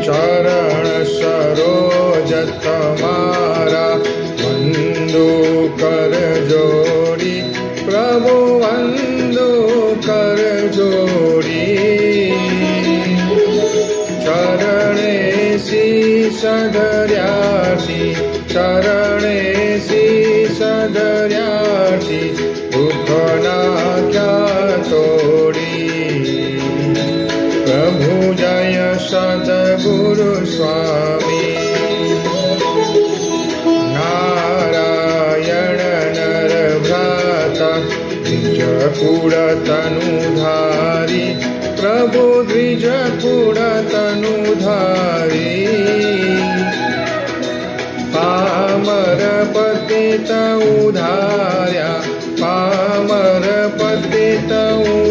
ચરણ સરોજ તમારા વંદો કર જોડી પ્રભુ વંદો કર જોડી ચરણે શીશ ધર્યાથી ચરણે શીશ ધર્યાથી દુઃખ નાખ્યા તોડી પ્રભુ જય સદગુરુ पुरतनुधारी प्रभु द्विज पुरतनुधारी पामरपतित उधार्या पामरपतित उधार्या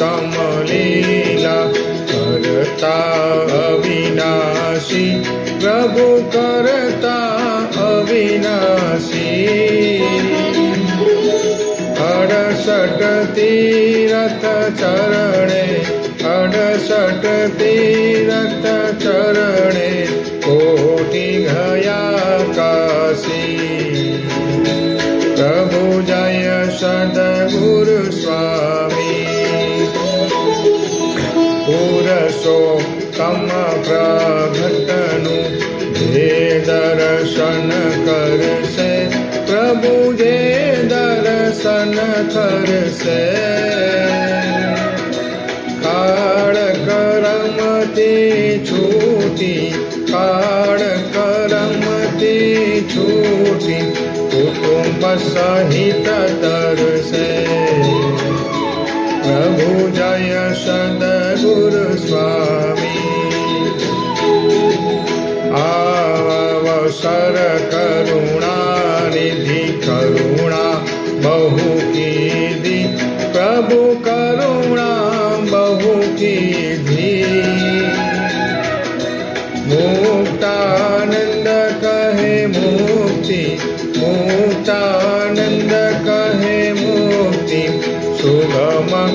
નૌતમ લીલા કરતા અવિનાશી પ્રભુ કરતા અવિનાશી અડસઠ તીરથ ચરણે અડસઠ તીરથ પુરસો તમ પ્રગટનું જે દર્શન કરશે પ્રભુ જે દર્શન કરશે કાળ કરમતી છૂટી કાળ કરમતી છૂટી કુટુંબ સહિત તરસે પ્રભુ જય સદગુરુ સ્વામી અવસર કરુણા નિધિ કરુણા બહુ કીધી પ્રભુ કરુણા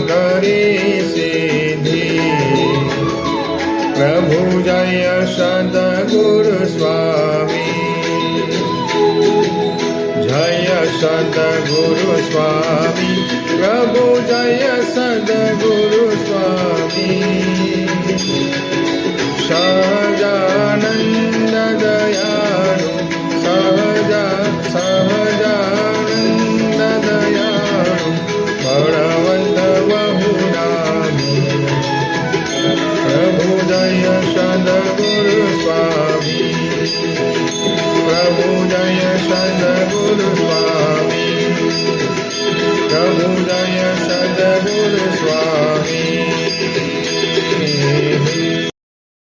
કરી સિદ્ધિ પ્રભુ જય સદગુરુ સ્વામી જય સદગુરુ સ્વામી પ્રભુ જય સદગુરુ સ્વામી જય સદગુરુ સ્વામી પ્રભુ જય સદ